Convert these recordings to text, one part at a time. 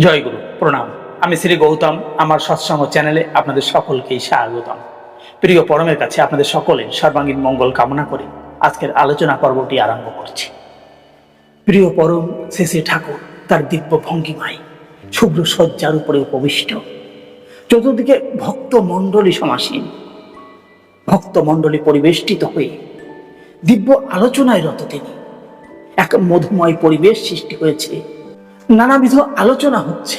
জয়গুরু, প্রণাম। আমি শ্রী গৌতম, আমার সৎসঙ্গ চ্যানেলে আপনাদের সকলকেই স্বাগতম। প্রিয় পরমের কাছে আপনাদের সকলের সর্বাঙ্গীন মঙ্গল কামনা করে। আজকের আলোচনা পর্বটি আরম্ভ করছি। প্রিয় পরম শেষে ঠাকুর, তার দিব্য ভঙ্গিমায় শুভ্র সজ্জার উপরে উপবিষ্ট। চতুর্দিকে ভক্ত মণ্ডলী সমাসীন। ভক্ত পরিবেষ্টিত হয়ে দিব্য আলোচনায় রত তিনি। এক মধুময় পরিবেশ সৃষ্টি হয়েছে নানাবিধ আলোচনা হচ্ছে।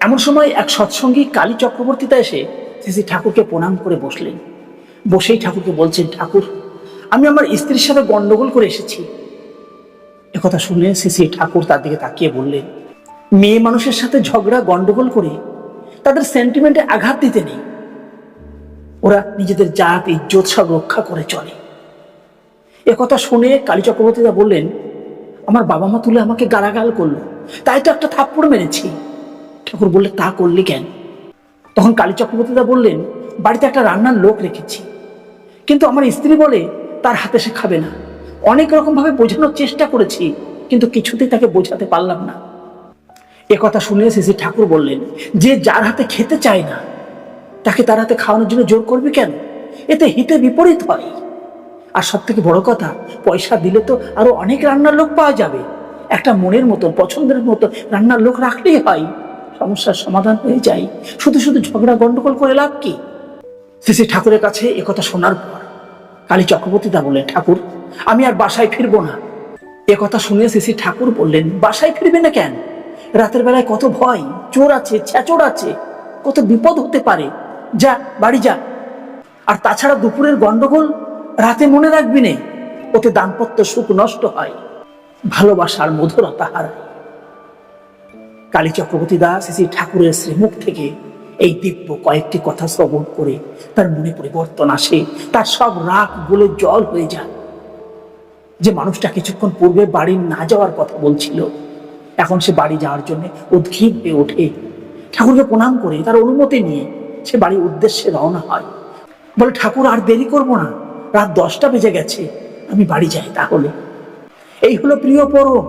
এমন সময় এক সৎসঙ্গী কালী চক্রবর্তীতা এসে শ্রী ঠাকুরকে প্রণাম করে বসলেন। বসেই ঠাকুরকে বলছেন, ঠাকুর, আমি আমার স্ত্রীর সাথে গন্ডগোল করে এসেছি। একথা শুনে শ্রী ঠাকুর তার দিকে তাকিয়ে বললেন, মেয়ে মানুষের সাথে ঝগড়া, গন্ডগোল করে তাদের সেন্টিমেন্টে আঘাত দিতে নেই। ওরা নিজেদের জাত, ইজ্জত সব রক্ষা করে চলে। একথা শুনে কালী চক্রবর্তীরা বললেন আমার বাবা মা তুলে আমাকে গালাগাল করল। তাই তো একটা থাপ্পড় মেরেছি। ঠাকুর বললে, তা করলি কেন? তখন কালী চক্রবর্তীদা বললেন, বাড়িতে একটা রান্নার লোক রেখেছি। কিন্তু আমার স্ত্রী বলে, তার হাতে সে খাবে না। অনেক রকম ভাবে বোঝানোর চেষ্টা করেছি, কিন্তু কিছুতেই তাকে বোঝাতে পারলাম না। কথা শুনে শ্রী ঠাকুর বললেন, যে যার হাতে খেতে চায় না, তাকে তার হাতে খাওয়ানোর জন্য জোর করবে কেন? এতে হিতে বিপরীত হয়। আর সব থেকে বড় কথা, পয়সা দিলে তো আরও অনেক রান্নার লোক পাওয়া যাবে। একটা মনের মতো, পছন্দের মতো রান্নার লোক রাখলেই হয়। সমস্যার সমাধান হয়ে যায়। শুধু শুধু ঝগড়া, গন্ডগোল করে লাভ কি? শ্রী ঠাকুরের কাছে একথা শোনার পর কালী চক্রবর্তী দা বললেন, ঠাকুর, আমি আর বাসায় ফিরবো না। কথা শুনে শ্রী ঠাকুর বললেন, বাসায় ফিরবে না কেন? রাতের বেলায় কত ভয়, চোর আছে ছ্যাচোর আছে, কত বিপদ হতে পারে। যা, বাড়ি যা। আর তাছাড়া দুপুরের গন্ডগোল রাতে মনে রাখবি নে, ওতে দাম্পত্য সুখ নষ্ট হয়, ভালোবাসার মধুরতা হারায়। কালী চক্রবর্তী দাস শ্রী ঠাকুরের শ্রীমুখ থেকে এই দিব্য কয়েকটি কথা শ্রবণ করে তার মনে পরিবর্তন আসে, তার সব রাগ বলে জল হয়ে যায়। যে মানুষটা কিছুক্ষণ পূর্বে বাড়ি না যাওয়ার কথা বলছিল, এখন সে বাড়ি যাওয়ার জন্য উদ্ঘীব হয়ে ওঠে। ঠাকুরকে প্রণাম করে, তার অনুমতি নিয়ে সে বাড়ির উদ্দেশ্যে রওনা হয়। বলে, ঠাকুর, আর দেরি করব না। রাত দশটা বেজে গেছে, আমি বাড়ি যাই তাহলে। এই হলো প্রিয় পরম,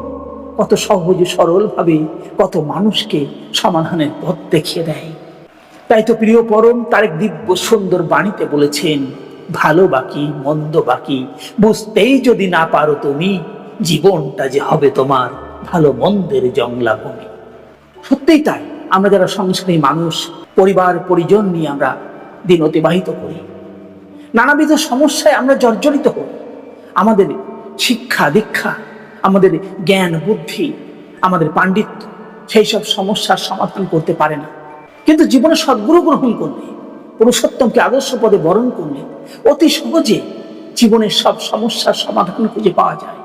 কত সহজে সরলভাবে, কত মানুষকে সমাধানের পথ দেখিয়ে দেয়। তাই তো প্রিয় পরম তার এক দিব্য সুন্দর বাণীতে বলেছেন, ভালো বাকি, মন্দ বাকি, বুঝতেই যদি না পারো তুমি, জীবনটা যে হবে তোমার ভালো মন্দের জংলা ভূমি। সত্যিই তাই, আমরা যারা সংসারী মানুষ, পরিবার, পরিজন নিয়ে আমরা দিন অতিবাহিত করি। নানাবিধ সমস্যায় আমরা জর্জরিত হই। আমাদের শিক্ষা, দীক্ষা, আমাদের জ্ঞান, বুদ্ধি, আমাদের পাণ্ডিত্য, সেই সব সমস্যার সমাধান করতে পারে না। কিন্তু জীবনে সদ্গুরু গ্রহণ করলে, পুরুষোত্তমকে আদর্শ পদে বরণ করলে, অতি সহজে জীবনের সব সমস্যার সমাধান খুঁজে পাওয়া যায়।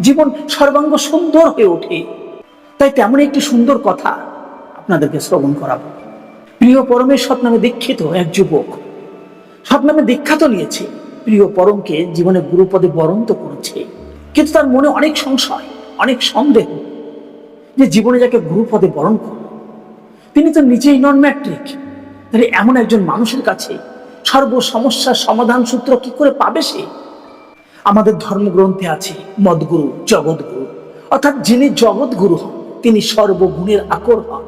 জীবন সর্বাঙ্গ সুন্দর হয়ে ওঠে। তাই তেমন একটি সুন্দর কথা আপনাদেরকে শ্রবণ করাবো। প্রিয় পরমেশ্বর নামে দীক্ষিত এক যুবক সব নামে দীক্ষা নিয়েছে। প্রিয় পরমকে জীবনে গুরুপদে বরণ তো করেছে। কিন্তু তার মনে অনেক সংশয়, অনেক সন্দেহ যে জীবনে যাকে গুরুপদে বরণ করল। তিনি তো নিজেই নন ম্যাট্রিক তাহলে এমন একজন মানুষের কাছে সর্ব সমস্যার সমাধান সূত্র কি করে পাবে সে? আমাদের ধর্মগ্রন্থে আছে, মদগুরু জগৎগুরু অর্থাৎ যিনি জগৎগুরু হন, তিনি সর্বগুণের আকর হন।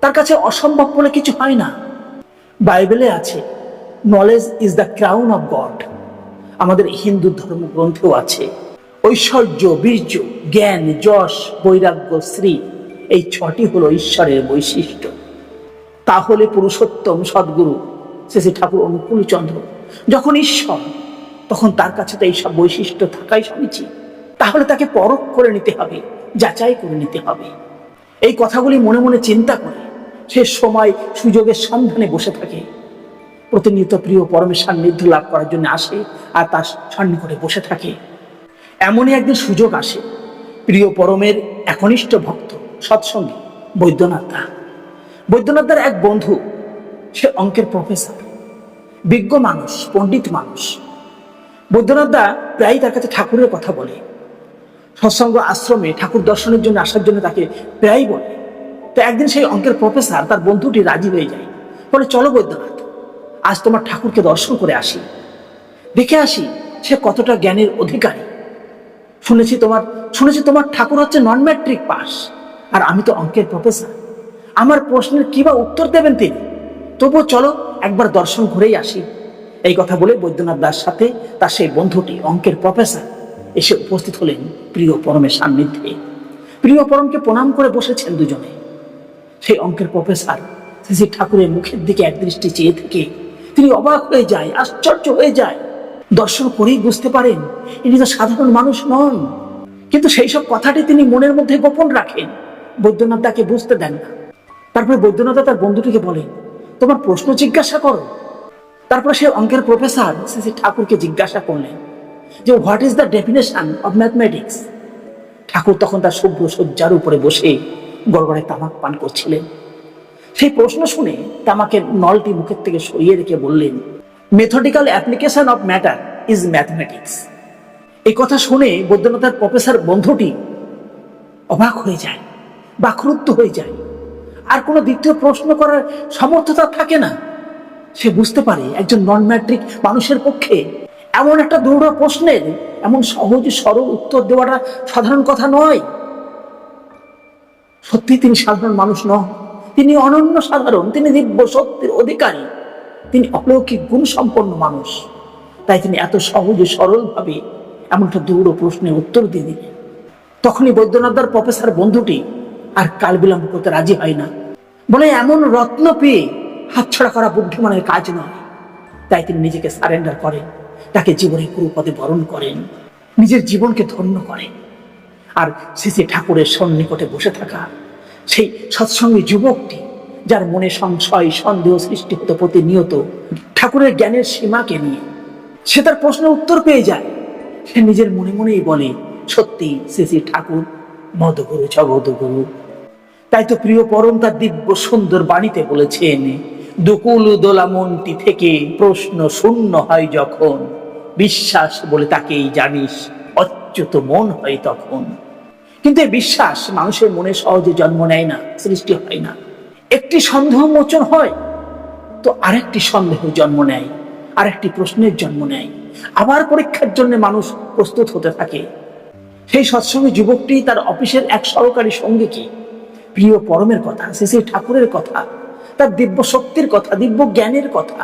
তার কাছে অসম্ভব বলে কিছু হয় না। বাইবেলে আছে knowledge is the crown of God আমাদের হিন্দু ধর্মগ্রন্থেও আছে, ঐশ্বর্য, বীর্য, জ্ঞান, যশ, বৈরাগ্য, শ্রী, এই ছটি হলো ঈশ্বরের বৈশিষ্ট্য। তাহলে পুরুষোত্তম সদ্গুরু শ্রী শ্রী ঠাকুর অনুকূল চন্দ্র যখন ঈশ্বর, তখন তার কাছে তো এইসব বৈশিষ্ট্য থাকাই সমীচীন তাহলে তাকে পরখ করে নিতে হবে, যাচাই করে নিতে হবে। এই কথাগুলি মনে মনে চিন্তা করে, সে সময় সুযোগের সন্ধানে বসে থাকে। প্রতিনিয়ত প্রিয় পরমের সান্নিধ্য লাভ করার জন্য আসে আর তার সন্নিকটে বসে থাকে। এমনই একদিন সুযোগ আসে। প্রিয় পরমের একনিষ্ঠ ভক্ত, সৎসঙ্গী বৈদ্যনাথ দা। বৈদ্যনাথ দার এক বন্ধু, সে অঙ্কের প্রফেসর বিজ্ঞ মানুষ, পণ্ডিত মানুষ। বৈদ্যনাথ দা প্রায়ই তার কাছে ঠাকুরের কথা বলে। সৎসঙ্গ আশ্রমে ঠাকুর দর্শনের জন্য আসার জন্য তাকে প্রায়ই বলে। তো একদিন সেই অঙ্কের প্রফেসর তার বন্ধুটি রাজি হয়ে যায়। বলে, চলো বৈদ্যনাথ আজ তোমার ঠাকুরকে দর্শন করে আসি। দেখে আসি সে কতটা জ্ঞানের অধিকারী। শুনেছি তোমার শুনেছি তোমার ঠাকুর হচ্ছে নন ম্যাট্রিক পাস। আর আমি তো অঙ্কের প্রফেসর আমার প্রশ্নের কি বা উত্তর দেবেন তিনি? তবুও চলো, একবার দর্শন ঘুরেই আসি। এই কথা বলে বৈদ্যনাথ দাস সাথে তার সেই বন্ধুটি, অঙ্কের প্রফেসর এসে উপস্থিত হলেন প্রিয় পরমের সান্নিধ্যে। প্রিয় পরমকে প্রণাম করে বসেছেন দুজনে। সেই অঙ্কের প্রফেসর শ্রী ঠাকুরের মুখের দিকে একদৃষ্টি চেয়ে থেকে তিনি অবাক হয়ে যায়, আশ্চর্য হয়ে যায়। দর্শন করেই বুঝতে পারেন, ইনি তো সাধারণ মানুষ নন। কিন্তু সেই সব কথাটি তিনি মনের মধ্যে গোপন রাখেন। বৈদ্যনাথ তাকে বুঝতে দেন না। তারপরে বৈদ্যনাথ তার বন্ধুটিকে বলে তোমার প্রশ্ন জিজ্ঞাসা করো। তারপরে সে অঙ্কের প্রফেসর শ্রী ঠাকুরকে জিজ্ঞাসা করলেন যে, what is the definition of mathematics? Thakur তখন তার শুভ্র শয্যার উপরে বসে গড়গড়ে তামাক পান করছিলেন। সেই প্রশ্ন শুনে তামাকের নলটি মুখের থেকে সরিয়ে রেখে বললেন methodical application of matter is mathematics এই কথা শুনে বৈদ্যনাথের প্রফেসর বন্ধুটি অবাক হয়ে যায় বাকরুদ্ধ হয়ে যায়। আর কোনো দ্বিতীয় প্রশ্ন করার সমর্থতা থাকে না। সে বুঝতে পারে একজন নন ম্যাট্রিক মানুষের পক্ষে এমন একটা দৃঢ় প্রশ্নের এমন সহজ, সরল উত্তর দেওয়াটা সাধারণ কথা নয়। সত্যি তিনি সাধারণ মানুষ নন। তিনি অনন্য সাধারণ, তিনি দিব্য সত্যের অধিকারী। তিনি অলৌকিক গুণ সম্পন্ন মানুষ। তাই তিনি এত সহজে, সরলভাবে এমন একটা দৃঢ় প্রশ্নের উত্তর দিয়ে দিলেন। তখনই বৈদ্যনাথদার প্রফেসর বন্ধুটি আর কাল বিলম্ব করতে রাজি হয় না। বলে, এমন রত্ন পেয়ে হাতছাড়া করা বুদ্ধিমানের কাজ নয়। তাই তিনি নিজেকে সারেন্ডার করেন। তাকে জীবনে গুরুপদে বরণ করেন। নিজের জীবনকে ধন্য করেন। আর শ্রী ঠাকুরের সন্নিকটে বসে থাকা সেই সৎসঙ্গী যুবকটি, যার মনে সংশয়, সন্দেহ সৃষ্টি হতো প্রতিনিয়ত ঠাকুরের জ্ঞানের সীমাকে নিয়ে। সে তার প্রশ্নের উত্তর পেয়ে যায়। সে নিজের মনে মনেই বলে, সত্যি, শ্রী শ্রী ঠাকুর, মদগুরু জগদগুরু। তাই তো প্রিয় পরম তার দিব্য সুন্দর বাণীতে বলেছেন, দুকুল দোলা মনটি থেকে প্রশ্ন শূন্য হয় যখন। বিশ্বাস বলে তাকেই জানিস, অচ্যুত মন হয় তখন। কিন্তু এই বিশ্বাস মানুষের মনে সহজে জন্ম নেয় না, সৃষ্টি হয় না। একটি সন্দেহ মোচন হয়, তো আরেকটি সন্দেহ জন্ম নেয়, আরেকটি প্রশ্নের জন্ম নেয়। আবার পরীক্ষার জন্য মানুষ প্রস্তুত হতে থাকে। সেই সৎসঙ্গী যুবকটি তার অফিসের এক সহকারী সঙ্গীকে, প্রিয় পরমের কথা সেই ঠাকুরের কথা, তার দিব্য শক্তির কথা দিব্য জ্ঞানের কথা,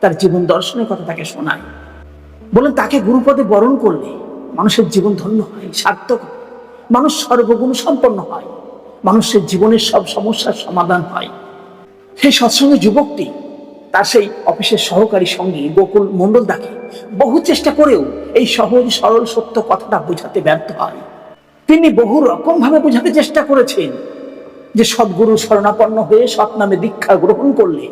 তার জীবন দর্শনের কথা তাকে শোনায়। বলেন, তাকে গুরুপদে বরণ করলে মানুষের জীবন ধন্য হয়, সার্থক হয়। মানুষ সর্বগুণ সম্পন্ন হয়। মানুষের জীবনের সব সমস্যার সমাধান হয়। সেই সৎসঙ্গে যুবকটি তার সেই অফিসের সহকারী সঙ্গী গোকুল মণ্ডল দাকে বহু চেষ্টা করেও এই সহজ, সরল, সত্য কথাটা বোঝাতে ব্যর্থ হয়। তিনি বহু রকম ভাবে বোঝাতে চেষ্টা করেছেন যে সদ্গুরু শরণাপন্ন হয়ে সৎ নামে দীক্ষা গ্রহণ করলে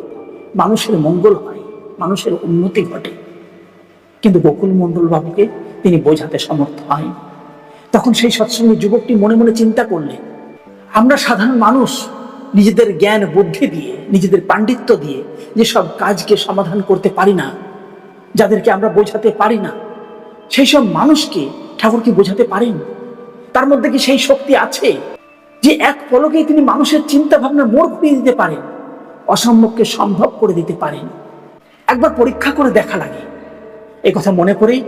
মানুষের মঙ্গল হয়, মানুষের উন্নতি ঘটে। কিন্তু গোকুল মণ্ডল বাবুকে তিনি বোঝাতে সমর্থ হয়। তখন সেই সৎসঙ্গী যুবকটি মনে মনে চিন্তা করলে, আমরা সাধারণ মানুষ, নিজেদের জ্ঞান, বুদ্ধি দিয়ে, নিজেদের পাণ্ডিত্য দিয়ে যেসব কাজকে সমাধান করতে পারি না, যাদেরকে আমরা বোঝাতে পারি না, সেই সব মানুষকে ঠাকুর কি বোঝাতে পারেন? তার মধ্যে কি সেই শক্তি আছে যে এক পলকেই তিনি মানুষের চিন্তা ভাবনার মোড় ঘুরিয়ে দিতে পারেন, অসম্ভবকে সম্ভব করে দিতে পারেন? একবার পরীক্ষা করে দেখা লাগে। এই কথা মনে করেই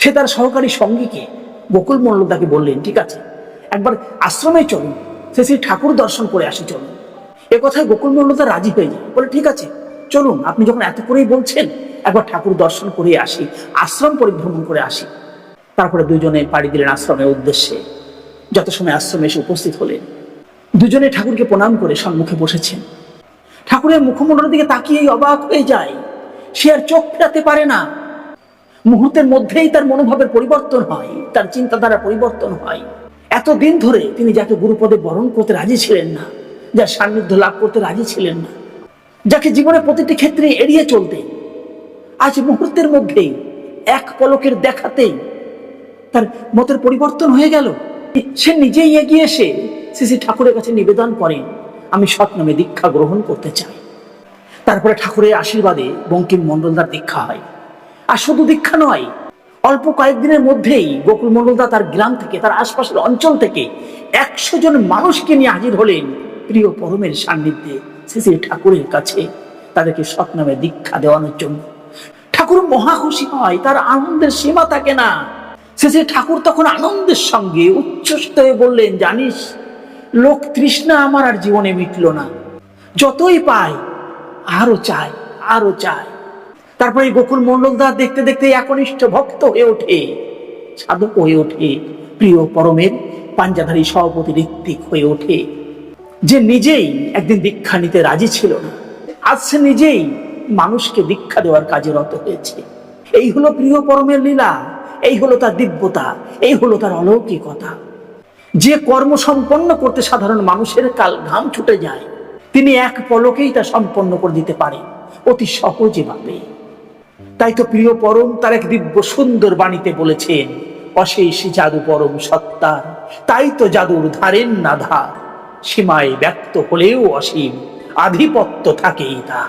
সে তার সহকারী সঙ্গীকে গোকুল মল্লদাকে বললেন, ঠিক আছে, একবার আশ্রমে চলুন সে সেই ঠাকুর দর্শন করে আসি চলুন এ কথায় গোকুল মল্লদা রাজি হয়ে যায়। বলে, ঠিক আছে, চলুন, আপনি যখন এত করেই বলছেন, একবার ঠাকুর দর্শন করে আসি, আশ্রম পরিভ্রমণ করে আসি। তারপরে দুজনে পাড়ি দিলেন আশ্রমের উদ্দেশ্যে। যত সময় আশ্রমে এসে উপস্থিত হলেন, দুজনে ঠাকুরকে প্রণাম করে সম্মুখে বসেছেন। ঠাকুরের মুখমণ্ডলের দিকে তাকিয়েই অবাক হয়ে যায়। সে আর চোখ ফেরাতে পারে না। মুহূর্তের মধ্যেই তার মনোভাবের পরিবর্তন হয়, তার চিন্তাধারা পরিবর্তন হয়। এতদিন ধরে তিনি যাকে গুরুপদে বরণ করতে রাজি ছিলেন না, যার সান্নিধ্য লাভ করতে রাজি ছিলেন না, যাকে জীবনে প্রতিটি ক্ষেত্রে এড়িয়ে চলতে, আজ মুহূর্তের মধ্যেই এক পলকের দেখাতেই তার মতের পরিবর্তন হয়ে গেল। সে নিজেই এগিয়ে এসে শ্রী ঠাকুরের কাছে নিবেদন করেন আমি সৎ নামে দীক্ষা গ্রহণ করতে চাই। তারপরে ঠাকুরের আশীর্বাদে বঙ্কিম মণ্ডলদার দীক্ষা হয়। আর শুধু দীক্ষা নয়, অল্প কয়েকদিনের মধ্যেই গোকুল মণ্ডলদা তার গ্রাম থেকে, তার আশপাশের অঞ্চল থেকে একশো জন মানুষকে নিয়ে হাজির হলেন প্রিয় পরমের সান্নিধ্যে শ্রী ঠাকুরের কাছে তাদেরকে সৎ নামে দীক্ষা দেওয়ানোর জন্য। ঠাকুর মহা খুশি হয়, তার আনন্দের সীমা থাকে না। শেষে ঠাকুর তখন আনন্দের সঙ্গে উচ্ছ্বসিত হয়ে বললেন, জানিস, লোক তৃষ্ণা আমার আর জীবনে মিটল না। যতই পাই আরও চাই আরও চাই তারপরে এই গোকুল মণ্ডলদার দেখতে দেখতে একনিষ্ঠ ভক্ত হয়ে ওঠে, সাধক হয়ে ওঠে, প্রিয় পরমের পাঞ্জাধারী সভাপতি ঋত্বিক হয়ে ওঠে। যে নিজেই একদিন দীক্ষা নিতে রাজি ছিল না, আজ সে নিজেই মানুষকে দীক্ষা দেওয়ার কাজে রত হয়েছে। এই হলো প্রিয় পরমের লীলা, এই হলো তার দিব্যতা, এই হলো তার অলৌকিকতা। যে কর্ম সম্পন্ন করতে সাধারণ মানুষের কাল ঘাম ছুটে যায়, তিনি এক পলকেই তা সম্পন্ন করে দিতে পারেন অতি সহজে ভাবে। তাই তো প্রিয় পরম, তার এক দিব্য সুন্দর বাণীতে বলেছেন, অশেষ জাদু পরম সত্তার তাই তো জাদুর ধারেন না ধার সীমায় ব্যক্ত হলেও অসীম, আধিপত্য থাকেই তা।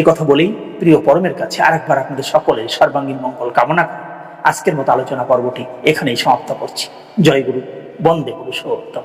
এ কথা বলেই প্রিয় পরমের কাছে আরেকবার আপনাদের সকলের সর্বাঙ্গীন মঙ্গল কামনা করে। আজকের মতো আলোচনা পর্বটি এখানেই সমাপ্ত করছি। জয় গুরু, বন্দে পুরুষোত্তম